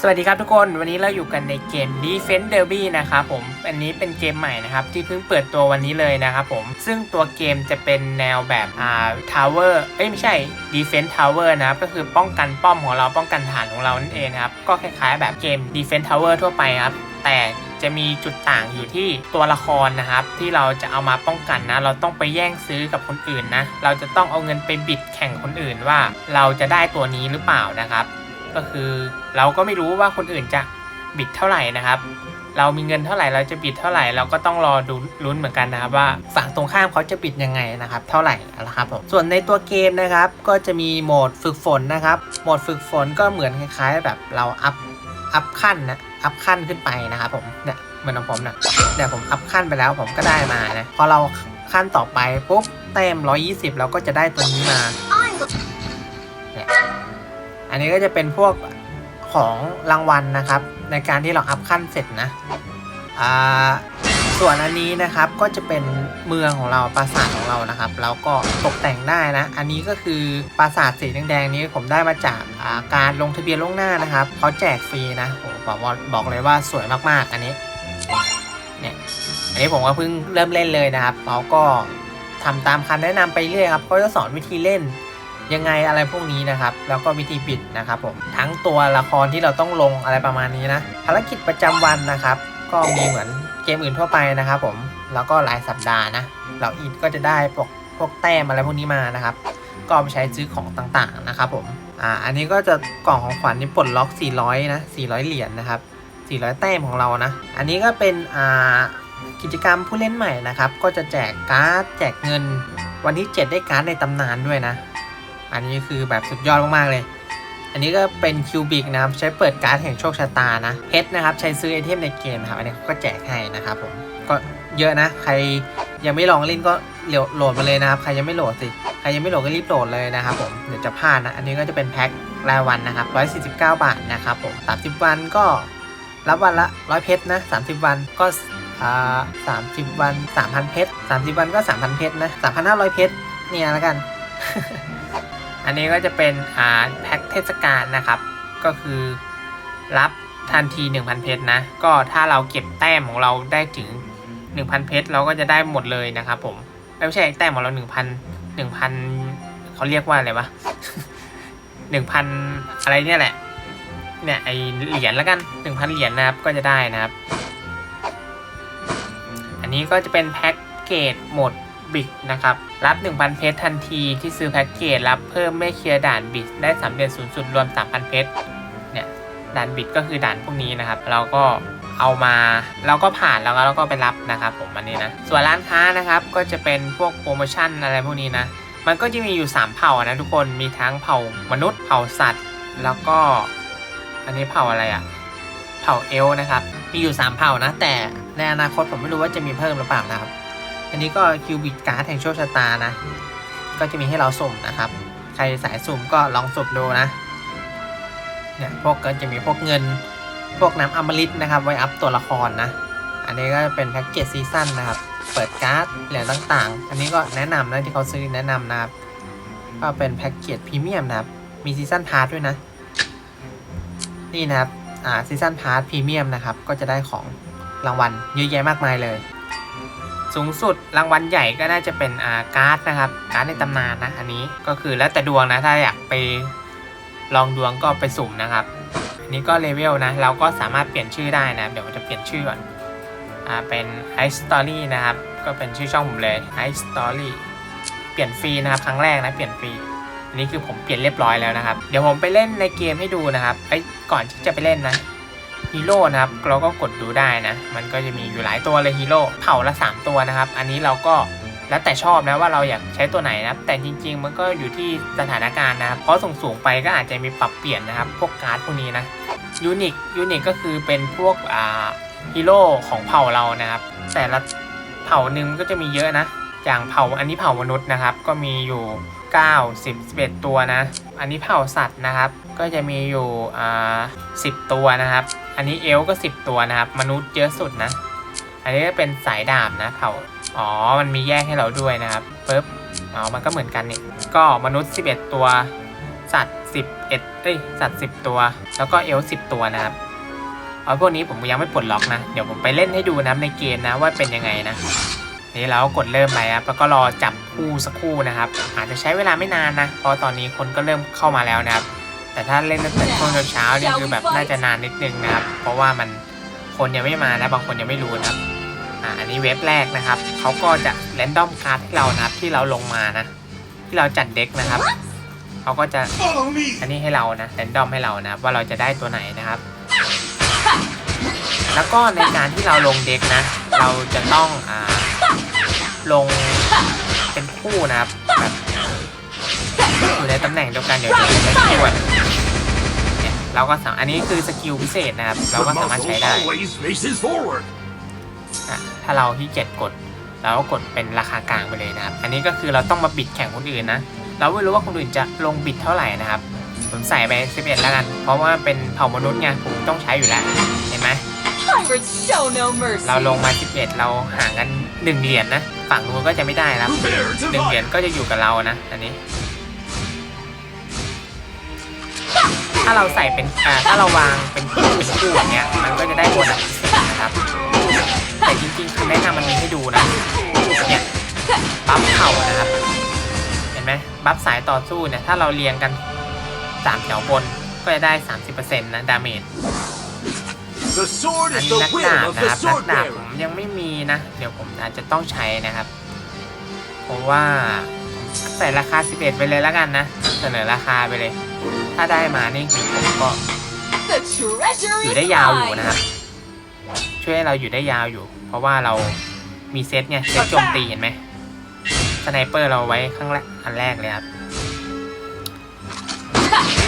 สวัสดีครับทุกคน วันนี้เราอยู่กันในเกม Defense Derby นะครับผม อันนี้เป็นเกมใหม่นะครับ ที่เพิ่งเปิดตัววันนี้เลยนะครับผม ซึ่งตัวเกมจะเป็นแนวแบบอ่า Tower เอ้ยไม่ใช่ Defense Tower นะครับ ก็คือป้องกันป้อมของเราป้องกันฐานของเรานั่นเองครับ ก็คล้ายๆ แบบเกม Defense Tower ทั่วไปครับ แต่จะมีจุดต่างอยู่ที่ตัวละครนะครับ ที่เราจะเอามาป้องกันนะ เราต้องไปแย่งซื้อกับคนอื่นนะ เราจะต้องเอาเงินไปบิดแข่งคนอื่นว่า เราจะได้ตัวนี้หรือเปล่านะครับ ก็คือเราก็ไม่รู้ว่าคนอื่นจะบิดเท่าไหร่นะครับ เรามีเงินเท่าไหร่เราจะบิดเท่าไหร่เราก็ต้องรอดูลุ้นเหมือนกันนะครับว่าฝั่งตรงข้ามเขาจะบิดยังไงนะครับ เท่าไหร่นะครับผมส่วนในตัวเกมนะครับก็จะมีโหมดฝึกฝนนะครับ โหมดฝึกฝนก็เหมือนคล้ายๆ แบบเราอัพอัพขั้นนะอัพขั้นขึ้นไปนะครับผมเนี่ยเหมือนของผมนะเนี่ยผมอัพขั้นไปแล้วผมก็ได้มานะพอเราขั้นต่อไปปุ๊บแต้ม120 เราก็จะได้ตัวนี้มา นนี้ก็จะเป็นพวกของรางวัลนะครับ ในการที่เราอัพขั้นเสร็จนะอ่าส่วนอันนี้นะครับก็จะเป็นเมืองของเราปราสาทของเรานะครับ แล้วก็ตกแต่งได้นะ อันนี้ก็คือปราสาทสีแดงๆนี้ผมได้มาจากาการลงทะเบียนล่วงหน้านะครับเขาแจกฟรีนะโอ้บอกบอกเลยว่าสวยมากๆ อันนี้เนี่ยอันนี้ผมก็เพิ่งเริ่มเล่นเลยนะครับเขาก็ทำตามคำแนะนำไปเรื่อยครับเขาจะสอนวิธีเล่น ยังไงอะไรพวกนี้นะครับ แล้วก็วิธีปิดนะครับผมทั้งตัวละครที่เราต้องลงอะไรประมาณนี้นะภารกิจประจำวันนะครับ ก็มีเหมือนเกมอื่นทั่วไปนะครับผมแล้วก็รายสัปดาห์นะเราอีกก็จะได้พวกพวกแต้มอะไรพวกนี้มานะครับ ก็ไปใช้ซื้อของต่างๆนะครับผมอ่าอันนี้ก็จะกล่องของขวัญนี่ปลดล็อก 400 นะ 400 เหรียญนะครับ 400 แต้มของเรานะ อันนี้ก็เป็นอ่ากิจกรรมผู้เล่นใหม่นะครับ ก็จะแจกการ์ดแจกเงิน วันที่ 7 ได้การ์ดในตำนานด้วยนะ อันนี้คือแบบสุดยอดมาก ๆ เลย อันนี้ก็เป็นคิวบิกนะครับ ใช้เปิดการ์ดแห่งโชคชะตานะเพชรนะครับ ใช้ซื้อไอเทมในเกมนะครับ อันนี้ก็แจกให้นะครับผม ก็เยอะนะ ใครยังไม่ลองเล่นก็โหลดมาเลยนะครับ ใครยังไม่โหลดสิ ใครยังไม่โหลดก็รีบโหลดเลยนะครับผม เดี๋ยวจะพลาดนะ อันนี้ก็จะเป็นแพ็ครายวันนะครับ149 บาทนะครับผม30 วันก็รับวันละ100เพชรนะ30 วันก็อ่า30วัน3,000เพชร30วันก็3,000เพชรนะ3,500เพชรเนี่ยแล้วกัน อันนี้ก็จะเป็นอ่าแพ็คเทศกาลนะครับ ก็คือรับทันที 1,000 เพชรนะ ก็ถ้าเราเก็บแต้มของเราได้ถึง 1,000 เพชรเราก็จะได้หมดเลยนะครับผมไม่ใช่แต้มของเรา 1,000 1,000เขาเรียกว่าอะไรวะ1,000 อะไรเนี่ยแหละ เนี่ยไอเหรียญแล้วกัน 1,000 เหรียญนะครับก็จะได้นะครับ อันนี้ก็จะเป็นแพ็กเกจหมด บิกนะครับ รับ 1,000 เพชรทันทีที่ซื้อแพ็กเกจรับเพิ่มไม่เคลียร์ด่านบิดได้สำเร็จสูงสุดรวม 3,000 เพชรเนี่ยด่านบิดก็คือด่านพวกนี้นะครับ เราก็เอามาเราก็ผ่านแล้วก็เราก็ไปรับนะครับ ผมอันนี้นะส่วนร้านค้านะครับก็จะเป็นพวกโปรโมชั่นอะไรพวกนี้นะมันก็จะมีอยู่ 3 เผ่านะทุกคนมีทั้งเผ่ามนุษย์เผ่าสัตว์ แล้วก็อันนี้เผ่าอะไรอะ่ะเผ่าเอลนะครับมีอยู่ 3 เผ่านะแต่ในอนาคตผมไม่รู้ว่าจะมีเพิ่มหรือเปล่านะครับ อันนี้ก็คิวบิ t การ์ดแห่งโชคชะตานะ ก็จะมีให้เราสุ่มนะครับ ใครสายสุ่มก็ลองสุ่มดูนะ เนี่ยพวกก็จะมีพวกเงิน พวกน้ำอมฤตนะครับ ไว้อัพตัวละครนะ อันนี้ก็เป็นแพ็กเกจซีซั่นนะครับ เปิดการ์ดเหรียญต่างๆ อันนี้ก็แนะนำนะที่เขาซื้อแนะนำนะครับ ก็เป็นแพ็กเกจพรีเมียมนะครับ มีซีซั่นพาร์ทด้วยนะ นี่นะครับ อ่าซีซั่นพาร์ทพรีเมียมนะครับ ก็จะได้ของรางวัลเยอะแยะมากมายเลย สูงสุดรางวัลใหญ่ก็น่าจะเป็นอาการ์ดนะครับ การ์ดในตำนานนะอันนี้ก็คือแล้วแต่ดวงนะถ้าอยากไปลองดวงก็ไปสุ่มนะครับอันนี้ก็เลเวลนะเราก็สามารถเปลี่ยนชื่อได้นะ เดี๋ยวผมจะเปลี่ยนชื่อก่อนอ่าเป็น i Story นะครับ ก็เป็นชื่อช่องผมเลย i Story เปลี่ยนฟรีนะครับครั้งแรกนะเปลี่ยนฟรีอันนี้คือผมเปลี่ยนเรียบร้อยแล้วนะครับ เดี๋ยวผมไปเล่นในเกมให้ดูนะครับไอ้ก่อนที่จะไปเล่นนะ ฮีโร่นะครับเราก็กดดูได้นะ มันก็จะมีอยู่หลายตัวเลยฮีโร่เผ่าละ 3 ตัวนะครับ อันนี้เราก็แล้วแต่ชอบนะว่าเราอยากใช้ตัวไหนนะครับ แต่จริง ๆ มันก็อยู่ที่สถานการณ์นะครับ เพราะสูงๆไปก็อาจจะมีปรับเปลี่ยนนะครับ พวกการ์ดพวกนี้นะยูนิคยูนิคก็คือเป็นพวกอ่าฮีโร่ของเผ่าเรานะครับ แต่ละเผ่าหนึ่งก็จะมีเยอะนะ อย่างเผ่าอันนี้เผ่ามนุษย์นะครับ ก็มีอยู่ 9 10 11 ตัวนะ อันนี้เผ่าสัตว์นะครับ ก็จะมีอยู่อ่า10 ตัวนะครับ อันนี้เอลก็10ตัวนะครับ มนุษย์เยอะสุดนะ อันนี้ก็เป็นสายดาบนะเผ่าอ๋อ มันมีแยกให้เราด้วยนะครับปึ๊บอ๋อมันก็เหมือนกันนี่ ก็มนุษย์11ตัว สัตว์สิบเอ็ดเอ้ย สัตว์สิบตัว แล้วก็เอลสิบตัวนะครับเอาพวกนี้ผมยังไม่ปลดล็อกนะ เดี๋ยวผมไปเล่นให้ดูนะในเกมนะว่าเป็นยังไงนะ นี่เรากดเริ่มไปครับ แล้วก็รอจับคู่สักคู่นะครับ อาจจะใช้เวลาไม่นานนะ เพราะตอนนี้คนก็เริ่มเข้ามาแล้วนะครับ แต่ถ้าเล่นตั้งแต่ช่วงเช้าๆนี่คือแบบน่าจะนานนิดนึงนะครับ เพราะว่ามันคนยังไม่มานะบางคนยังไม่รู้นะครับอ่าอันนี้เว็บแรกนะครับเขาก็จะแรนดอมการ์ดให้เรานะครับที่เราลงมานะ ที่เราจัดเด็กนะครับเขาก็จะ Follow me. อันนี้ให้เรานะแรนดอมให้เรานะครับว่าเราจะได้ตัวไหนนะครับ แล้วก็ในการที่เราลงเด็กนะ เราจะต้องอ่าลงเป็นคู่นะครับแบบอยู่ ในตำแหน่งเดียวกันเดี๋ยวจะเป็นคู่แบบเนี่ยเราก็สามารถอันนี้คือสกิลพิเศษนะครับ เราก็ The สามารถ muscle ใช้ได้ always faces forward. อะถ้าเราที่เจ็ดกด เราก็กดเป็นราคากลางไปเลยนะครับ อันนี้ก็คือเราต้องมาบิดแข่งคนอื่นนะ เราไม่รู้ว่าคนอื่นจะลงบิดเท่าไหร่นะครับ ผมใส่ไป11แล้วกัน เพราะว่าเป็นเผ่ามนุษย์ไง ผมต้องใช้อยู่แล้ว เห็นไหม Pirates show no mercy. เราลงมา 11 เราห่างกัน 1 เหรียญนะ ฝั่งนู้นก็จะไม่ได้แล้ว Prepare to หนึ่งเหรียญ fight. ก็จะอยู่กับเรานะ อันนี้ ถ้าเราใส่เป็นอ่าถ้าเราวางเป็นคู่เป็นคู่อย่างเงี้ย มันก็จะได้โบนัสพิเศษนะครับ แต่จริงๆคือแนะนำมันมีให้ดูนะ เนี่ยบัฟเข่านะครับ เห็นไหมบัฟสายต่อสู้เนี่ย ถ้าเราเรียงกันสามแถวบน ก็จะได้ 30%นะดาเมจ The sword อัน is นี้ the นัก will ดาบ of นะ the ครับนัก sword ดาบผ bearer. มยังไม่มีนะ เดี๋ยวผมอาจจะต้องใช้นะครับ เพราะว่าใส่ราคา 11 ไปเลยแล้วกันนะ เสนอราคาไปเลย ถ้าได้มานี่คือผมก็ The treasure อยู่ is ได้ยาวอยู่ mine. นะครับ ช่วยให้เราอยู่ได้ยาวอยู่ เพราะว่าเรามีเซตไงเซตโจมตีเห็นไหมสไนเปอร์เราไว้ข้างแรกอันแรกเลยครับ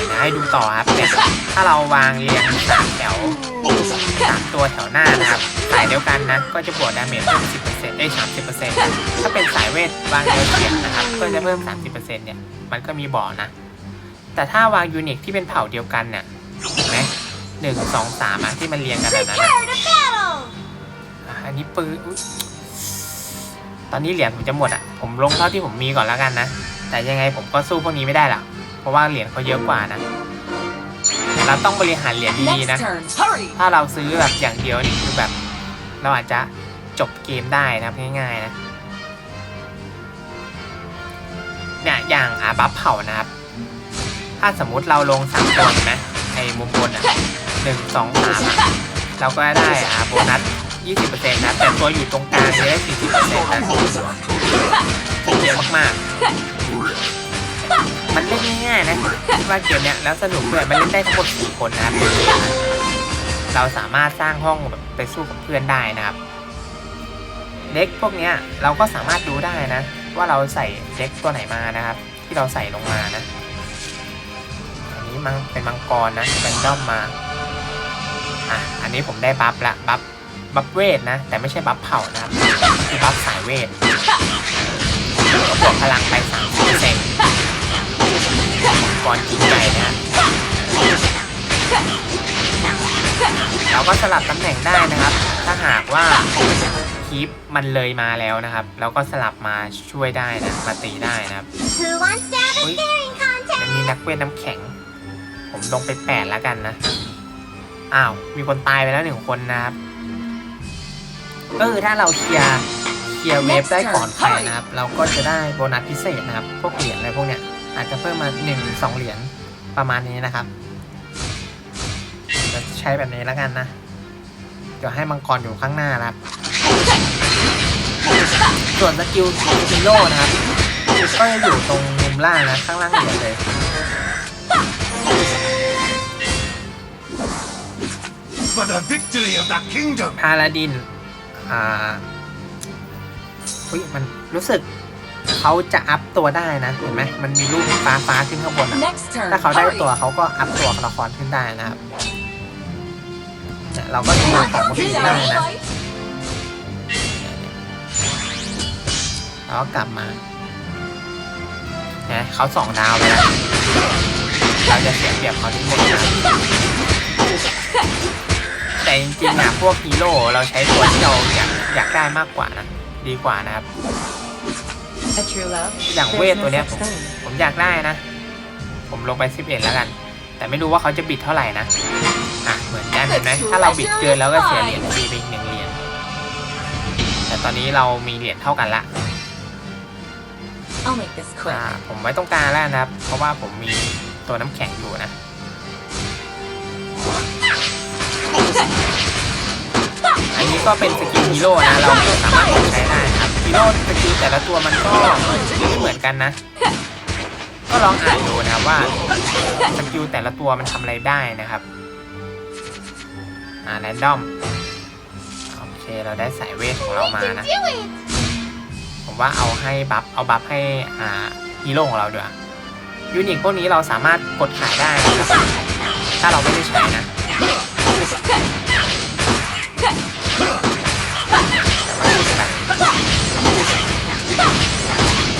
เดี๋ยวให้ดูต่อครับเนี่ยถ้าเราวางเรียงสามแถวสามตัวแถวหน้านะครับสายเดียวกันนะ ก็จะบวกดาเมจเพิ่ม10%เอ้ย30%นะถ้าเป็นสายเวทวางเดียวเฉียดนะครับ ก็จะเพิ่ม30%เนี่ยมันก็มีบอกนะ แต่ถ้าวางยูนิตที่เป็นเผ่าเดียวกันเนี่ยเห็นไหมหนึ่งสองสามอะที่มันเรียงกันแบบนั้นอะ Prepare to battle. อะอันนี้ปืนอุ๊ยตอนนี้เหรียญผมจะหมดอะ ผมลงเท่าที่ผมมีก่อนแล้วกันนะ แต่ยังไงผมก็สู้พวกนี้ไม่ได้หรอกเพราะว่าเหรียญเขาเยอะกว่านะเราต้องบริหารเหรียญดีๆ Next นะ turn. Hurry. ถ้าเราซื้อแบบอย่างเดียวนี่คือแบบ เราอาจจะจบเกมได้นะครับง่ายๆนะ เนี่ยอย่างอาบัฟเผานะครับ ถ้าสมมุติเราลงสามตัวเห็นไหมไอ้มุมบนอะหนึ่งสองสามเราก็ได้อาโบนัสยี่สิบเปอร์เซ็นต์นะแต่ตัวอยู่ตรงกลางจะได้สี่สิบเปอร์เซ็นต์นะเยอะมากๆ มันเล่นง่ายๆนะคิดว่าเกมเนี้ยแล้วสนุกด้วยมันเล่นได้ทั้งหมดสี่คนนะครับเราสามารถสร้างห้องแบบไปสู้กับเพื่อนได้นะครับเด็กพวกเนี้ยเราก็สามารถดูได้นะ ว่าเราใส่เด็กตัวไหนมานะครับ ที่เราใส่ลงมานะ อันนี้มันเป็นมังกรนะแรนดอมมา อะ อันนี้ผมได้บัฟละบัฟบัฟเวทนะ แต่ไม่ใช่บัฟเผานะครับคือบัฟสายเวทก็บวกพลังไปสามสิบเปอร์เซ็นต์ก่อนกินใหญ่นะเราก็สลับตำแหน่งได้นะครับ ถ้าหากว่าคีปมันเลยมาแล้วนะครับ เราก็สลับมาช่วยได้นะมาตีได้นะครับ Who wants to have a Ui. staring contest? อันนี้นักเวทน้ำแข็ง ผมลงไปแปดแล้วกันนะ อ้าว มีคนตายไปแล้วหนึ่งคนนะครับ ก็คือถ้าเราเคลียร์เคลียร์เวฟได้ก่อนใครนะครับ เราก็จะได้โบนัสพิเศษนะครับ พวกเหรียญอะไรพวกเนี้ย อาจจะเพิ่มมาหนึ่งสองเหรียญประมาณนี้นะครับจะใช้แบบนี้แล้วกันนะ เดี๋ยวให้มังกรอยู่ข้างหน้านะครับ ส่วนสกิลฮีโร่นะครับก็จะอยู่ตรงมุมล่างนะ ข้างล่างเหรียญเลย For the victory of the kingdom. พาลาดิน อ่าอุ้ยมันรู้สึกเขาจะอัพตัวได้นะเห็นไหมมันมีรูปฟ้าฟ้าๆขึ้นข้างบนอะ Next turn. ถ้าเขาได้ Hurry. ตัวเขาก็อัพตัวละครขึ้นได้นะครับเนี่ยเราก็ดูของคนอื่น Here's ได้ our นะ fight. แล้วก็กลับมาเนี่ยเขาสองดาวไปแล้วเราจะเสียเปรียบเขาที่หมด จริงๆอะพวกฮีโร่เราใช้ตัวที่เราอยากอยากได้มากกว่านะดีกว่านะครับ A true love. อย่างเวทตัวเนี้ยผมผมอยากได้นะ ผมลงไป 11 แล้วกัน แต่ไม่รู้ว่าเขาจะบิดเท่าไหร่นะอะเหมือนกันเห็นไหมถ้าเราบิดเกินแล้วก็เสียเหรียญฟรีไปอีกหนึ่งเหรียญแต่ตอนนี้เรามีเหรียญเท่ากันละ I'll make this อ่า quick. ผมไม่ต้องการแล้วนะครับ เพราะว่าผมมีตัวน้ำแข็งอยู่นะอันนี้ ก็เป็นสกิลฮีโร่นะ เราสามารถกดใช้ได้ครับฮีโร่สกิลแต่ละตัวมันก็ไม่เหมือนกันนะ ก็ลองอ่านดูนะครับว่าสกิลแต่ละตัวมันทำอะไรได้นะครับอ่าแรนดอมโอเคเราได้สายเวทของเรามานะ ผมว่าเอาให้บัฟเอาบัฟให้อ่าฮีโร่ของเราด้วยยูนิคพวกนี้เราสามารถกดขายได้นะครับถ้าเราไม่ได้ใช้นะ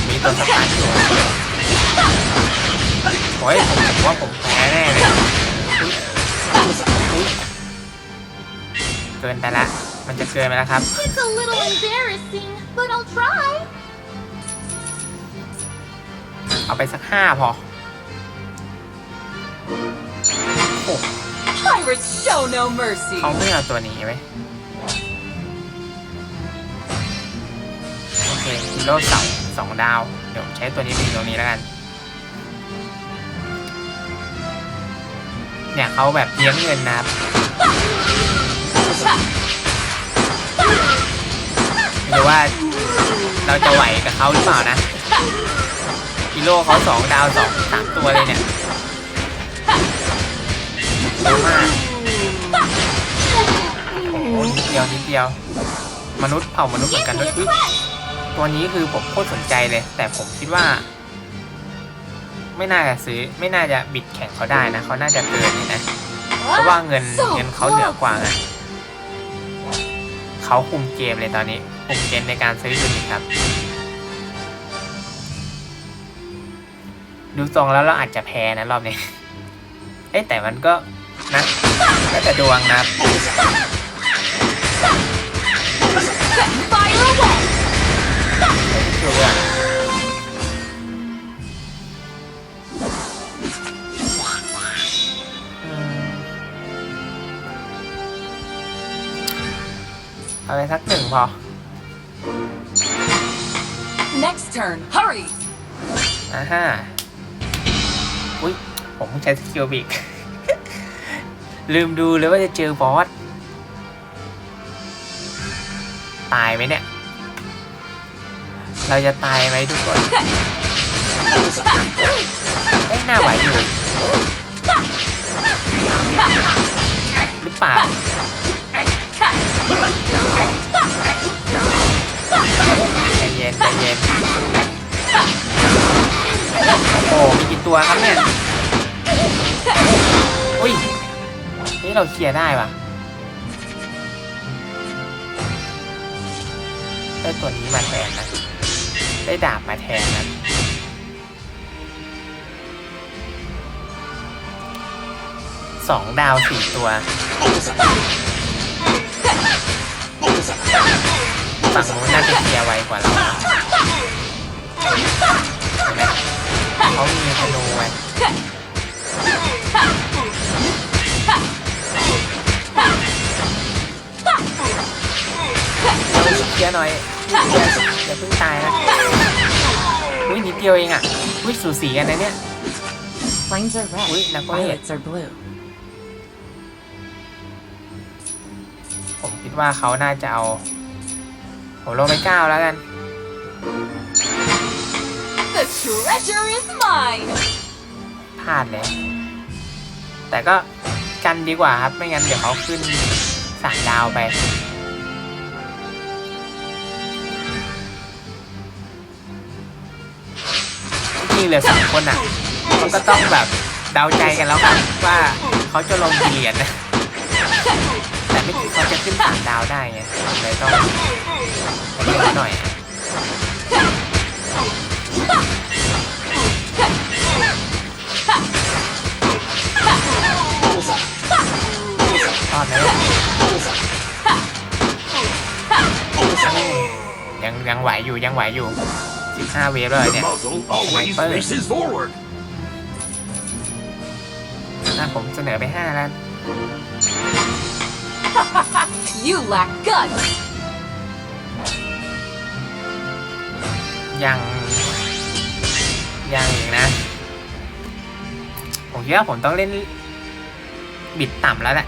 มีตัวสตาร์ทอยู่โอ้ยผมผมว่าผมแพ้แน่เลยอุ๊ยอุ๊ยเกินไปละ มันจะเกินไปแล้วครับ It's a little embarrassing, but I'll try. เอาไปสักห้าพอโอ้ Pirates show no mercy. เขาไม่เอาตัวนี้ไหม ฮีโร่สองสองดาว เดี๋ยวผมใช้ตัวนี้ไปอยู่ตรงนี้แล้วกัน เนี่ยเขาแบบเลี้ยงเงินนะครับไม่รู้ว่าเราจะไหวกับเขาหรือเปล่านะฮีโร่เขาสองดาวสองสามตัวเลยเนี่ยเยอะมากโอ้โหนิดเดียวนิดเดียว มนุษย์เผ่ามนุษย์เหมือนกันด้วยอุ๊ย ตัวนี้คือผมโคตรสนใจเลย แต่ผมคิดว่า ไม่น่าจะซื้อ ไม่น่าจะบิดแข่งเขาได้นะเขาน่าจะเกินอยู่นะเพราะว่าเงินเงินเขาเหนือกว่าไงเขาคุมเกมเลยตอนนี้คุมเกมในการซื้อยูนิตครับ ดูทรงแล้วเราอาจจะแพ้นะรอบนี้เอ้แต่มันก็นะแล้วแต่ดวงนะ Fire away! ไม่รู้อะอืมเอาไปสักหนึ่งพอ Next turn, hurry! อ่าฮะอุ้ยผมเพิ่งใช้สกิลบิก ลืมดูเลยว่าจะเจอบอส ตายไหมเนี่ย เราจะตายไหมทุกคนเอ้หน้าไหวอยู่หรือเปล่าใจเย็นใจเย็นโอ้มีกี่ตัวครับเนี่ยอุ้ยนี่เราเคลียร์ได้ปะได้ตัวนี้มาแทนนะ ได้ดาบมาแทนนะสองดาวสี่ตัวฝั่งนู้นน่าจะเคลียร์ไวกว่าเราเห็นไหมเขามีธนูไว้เคลียร์หน่อย อย่าเพิ่งตายนะ อุ้ยนิดเดียวเองอะ อุ้ยสูสีกันนะเนี่ย Flames are red, Wait, now go ahead. violets are blue. ผมคิดว่าเขาน่าจะเอา ผมลงไปเก้าแล้วกัน The treasure is mine! พลาดแล้ว แต่ก็กันดีกว่าครับ ไม่งั้นเดี๋ยวเขาขึ้นสามดาวไป จริงๆเหลือสองคนอะมันก็ต้องแบบเดาใจกันแล้วกันว่าเขาจะลงกี่เหรียญนะแต่ไม่คิดเขาจะขึ้นสามดาวได้ไงเลยต้องเล่นหน่อยรอดไหมยังยังไหวอยู่ยังไหวอยู่ 15เวฟเลย The เนี่ย muzzle always Sniper. faces forward. อะผมเสนอไปห้าแล้ว You lack guts. ยัง ยังอีกนะ ผมคิดว่าผมต้องเล่น บิดต่ำแล้วแหละ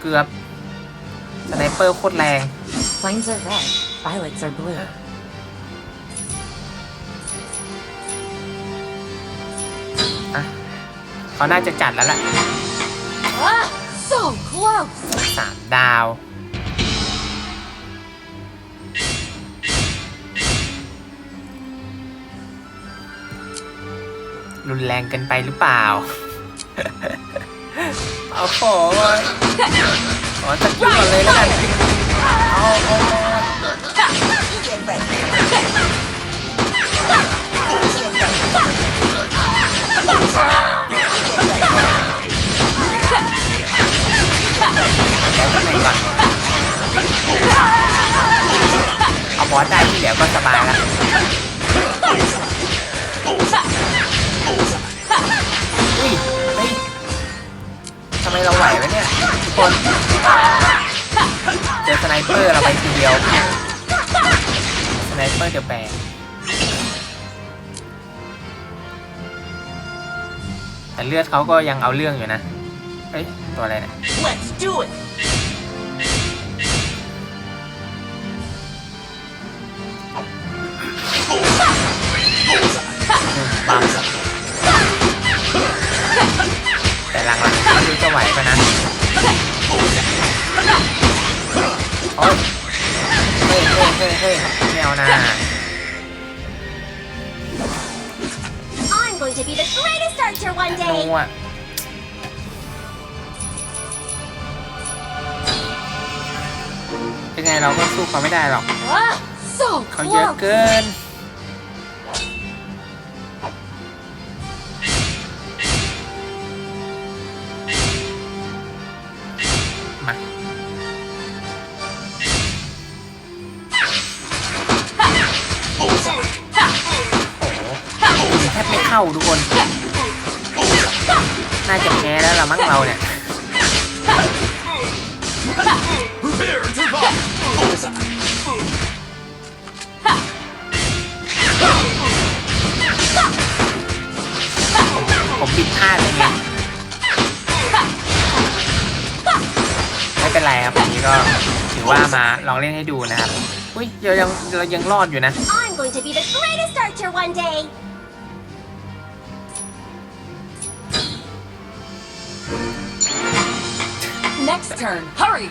เกือบสไนเปอร์โคตรแรง Flames are red. Violets are blue. อะเขาน่าจะจัดแล้วล่ะ Ah, so close. สามดาว รุนแรงเกินไปหรือเปล่า เอาขอขอตะกี้ก่อนเลยแล้วกันเอาเอาเอาแล้วก็ไหนก่อนเอาบอสได้ที่เหลือก็สบายแล้ว ดียวสไนเปอร์เดอะแบกแต่เลือดเขาก็ยังเอาเรื่องอยู่นะเฮ้ย ตัวอะไรเนี่ย Let's do it. ปั๊มแต่หลังๆเขาดูจะไหวปะนะโอ้ย เฮ้ยเฮ้ยเฮ้ยเฮ้ยไม่เอานะ I'm going to be the greatest archer one โน day. อะยังไงเราก็สู้เขาไม่ได้หรอก Ah, so เขาเยอะ close. เกินาทุกคน น่าจะแพ้แล้วละมั้งเราเนี่ยผมผิดพลาดเลยไงไม่เป็นไรครับวันนี้ก็ถือว่ามาลองเล่นให้ดูนะครับ อุ้ยเรายังเรายังรอดอยู่นะ I'm going to be the greatest archer one day. Next turn. Hurry.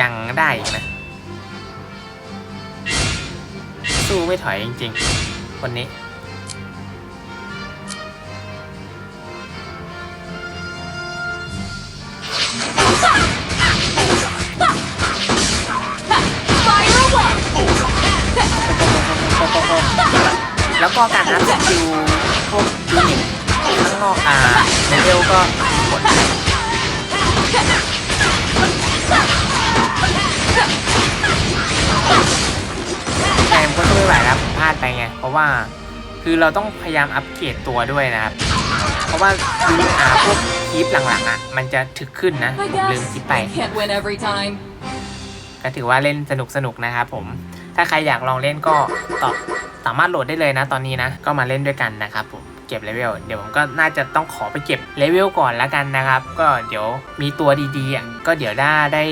ยังได้อีกนะ สู้ไม่ถอยจริงๆ คนนี้ Fire away. แล้วก็การอัพสกิลพวกยูนิต ข้างนอกอ่าเลเวลก็มีผลแต่มันก็สู้ไม่ไหวครับพลาดไปไง เพราะว่าคือเราต้องพยายามอัปเกรดตัวด้วยนะครับ เพราะว่าคืออ่าพวกคลิปหลังๆอะ มันจะถึกขึ้นนะ I ผมลืมคิด guess ไป I can't win every time. ก็ถือว่าเล่นสนุกสนุกๆนะครับผม ถ้าใครอยากลองเล่นก็ตอบสามารถโหลดได้เลยนะตอนนี้นะ ก็มาเล่นด้วยกันนะครับผม เก็บเลเวลเดี๋ยวผมก็น่าจะต้องขอไปเก็บเลเวลก่อนแล้วกันนะครับ ก็เดี๋ยวมีตัวดีๆอะก็เดี๋ยวได้ได้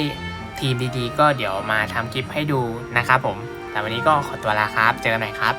ทีมดีๆ ก็เดี๋ยวมาทำคลิปให้ดูนะครับผมแต่วันนี้ก็ขอตัวลาครับ เจอกันใหม่ครับ